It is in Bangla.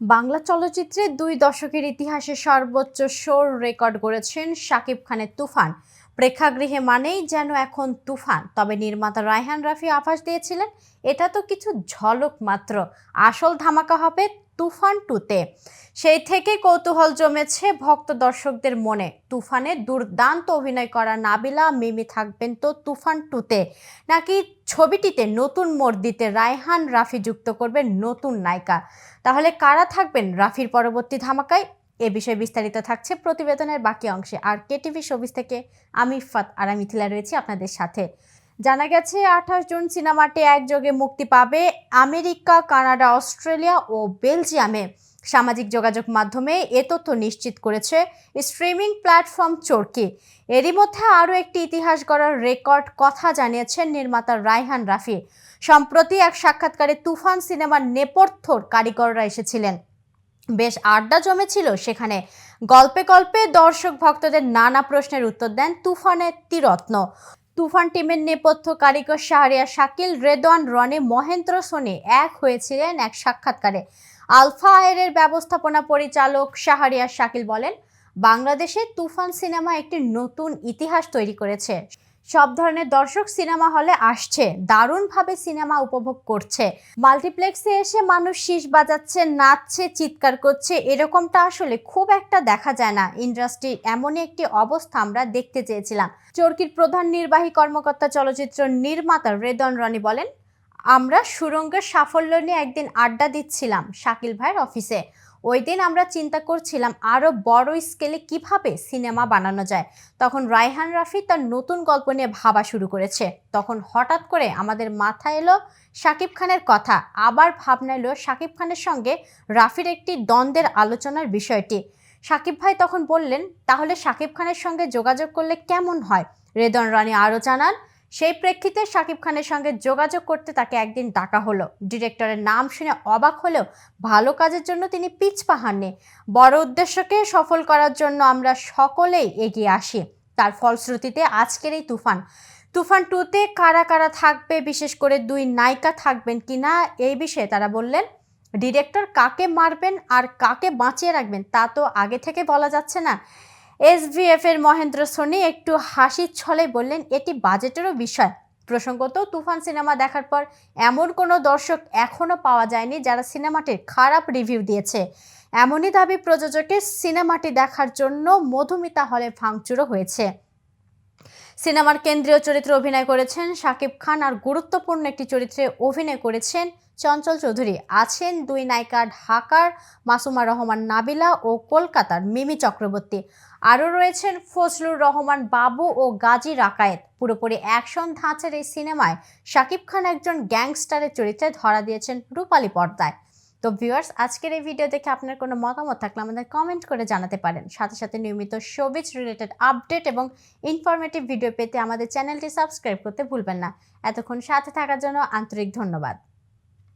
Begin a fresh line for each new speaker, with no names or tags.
বাংলা চলচ্চিত্রে দুই দশকের ইতিহাসে সর্বোচ্চ শোর রেকর্ড করেছেন শাকিব খানের তুফান। প্রেক্ষাগৃহে মানেই যেন এখন তুফান। তবে নির্মাতা রায়হান রাফি আভাস দিয়েছিলেন, এটা তো কিছু ঝলক মাত্র। আসল ধামাকা হবে তুফান টুতে। সেই থেকে কৌতূহল জমেছে ভক্ত দর্শকদের মনে। তুফানে দুর্দান্ত অভিনয় করা নাবিলা, মিমি থাকবেন তো তুফান টুতে। নাকি ছবিটিতে নতুন মোড় দিতে রায়হান রাফি যুক্ত করবেন নতুন নায়িকা। তাহলে কারা থাকবেন রাফির পরবর্তী ধামাকায়? এ বিষয়ে বিস্তারিত থাকছে প্রতিবেদনের বাকি অংশে। আর কেটিভি শোবিস থেকে আমি ফাত আর মিথিলা রয়েছি আপনাদের সাথে। জানা গেছে, আঠাশ জুন সিনেমাটি একযোগে মুক্তি পাবে আমেরিকা, কানাডা, অস্ট্রেলিয়া ও বেলজিয়ামে। সামাজিক যোগাযোগ মাধ্যমে এ তথ্য নিশ্চিত করেছে স্ট্রিমিং প্ল্যাটফর্ম চরকি। এরই মধ্যে আরও একটি ইতিহাস গড়ার রেকর্ড কথা জানিয়েছেন নির্মাতা রায়হান রাফি। সম্প্রতি এক সাক্ষাৎকারে তুফান সিনেমার নেপথ্যর কারিগররা এসেছিলেন। বেশ আড্ডা জমেছিল সেখানে। গল্পে গল্পে দর্শক ভক্তদের নানা প্রশ্নের উত্তর দেন তুফানের তিরত্ন। তুফান টিমের নেপথ্য কারিগর শাহরিয়া শাকিল, রেদওয়ান, রনে, মহেন্দ্র সোনি এক হয়েছিলেন এক সাক্ষাৎকারে। আলফা আয়ের ব্যবস্থাপনা পরিচালক শাহরিয়া শাকিল বলেন, বাংলাদেশে তুফান সিনেমা একটি নতুন ইতিহাস তৈরি করেছে। সব ধরনের দর্শক সিনেমা হলে আসছে, দারুণভাবে সিনেমা উপভোগ করছে। মাল্টিপ্লেক্সে এসে মানুষ শীষ বাজাচ্ছে, নাচছে, চিৎকার করছে, এরকমটা আসলে খুব একটা দেখা যায় না। ইন্ডাস্ট্রির এমনই একটি অবস্থা আমরা দেখতে চেয়েছিলাম। চরকির প্রধান নির্বাহী কর্মকর্তা চলচ্চিত্র নির্মাতা রেদন রনি বলেন আমরা সুরঙ্গের সাফল্য নিয়ে একদিন আড্ডা দিচ্ছিলাম শাকিল ভাইয়ের অফিসে। ওই দিন আমরা চিন্তা করছিলাম আরও বড় স্কেলে কীভাবে সিনেমা বানানো যায়? তখন রায়হান রাফি তার নতুন গল্প নিয়ে ভাবা শুরু করেছে। তখন হঠাৎ করে আমাদের মাথায় এলো শাকিব খানের কথা। আবার ভাবনা এলো শাকিব খানের সঙ্গে রাফির একটি দ্বন্দ্বের আলোচনার বিষয়টি। শাকিব ভাই তখন বললেন, তাহলে শাকিব খানের সঙ্গে যোগাযোগ করলে কেমন হয়? রেদন রানী আরও জানান সেই প্রেক্ষিতে শাকিব খানের সঙ্গে যোগাযোগ করতে তাকে একদিন ডাকা হলো। ডিরেক্টরের নাম শুনে অবাক হলেও ভালো কাজের জন্য তিনি পিছ পাহাননি বড় উদ্দেশ্যকে সফল করার জন্য আমরা সকলেই এগিয়ে আসি। তার ফলশ্রুতিতে আজকের এই তুফান। তুফান টুতে কারা কারা থাকবে, বিশেষ করে দুই নায়িকা থাকবেন কিনা, এই বিষয়ে তারা বললেন, ডিরেক্টর কাকে মারবেন আর কাকে বাঁচিয়ে রাখবেন তা তো আগে থেকে বলা যাচ্ছে না। এসভিএফ এর মহেন্দ্র সোনি একটু হাসির ছলে বললেন, এটি বাজেটেরও বিষয়। প্রসঙ্গত, তুফান সিনেমা দেখার পর এমন কোনো দর্শক এখনও পাওয়া যায়নি যারা সিনেমাটির খারাপ রিভিউ দিয়েছে। এমনই দাবি প্রযোজকের, সিনেমাটি দেখার জন্য মধুমিতা হলে ভাঙচুরও হয়েছে। সিনেমার কেন্দ্রীয় চরিত্রে অভিনয় করেছেন শাকিব খান আর গুরুত্বপূর্ণ একটি চরিত্রে অভিনয় করেছেন চঞ্চল চৌধুরী। আছেন দুই নায়িকা ঢাকার মাসুমা রহমান নাবিলা ও কলকাতার মিমি চক্রবর্তী। আরও রয়েছেন ফজলুর রহমান বাবু ও গাজী রাকায়েত। পুরোপুরি অ্যাকশন ধাঁচের এই সিনেমায় শাকিব খান একজন গ্যাংস্টারের চরিত্রে ধরা দিয়েছেন রূপালী পর্দায়। তো ভিউয়ার্স আজকের এই ভিডিও দেখে আপনার কোনো মতামত থাকলে আমাদের কমেন্ট করে জানাতে পারেন। সাথে সাথে নিয়মিত শোবিজ রিলেটেড আপডেট এবং ইনফরমেটিভ ভিডিও পেতে আমাদের চ্যানেলটি সাবস্ক্রাইব করতে ভুলবেন না। এতক্ষণ সাথে থাকার জন্য আন্তরিক ধন্যবাদ।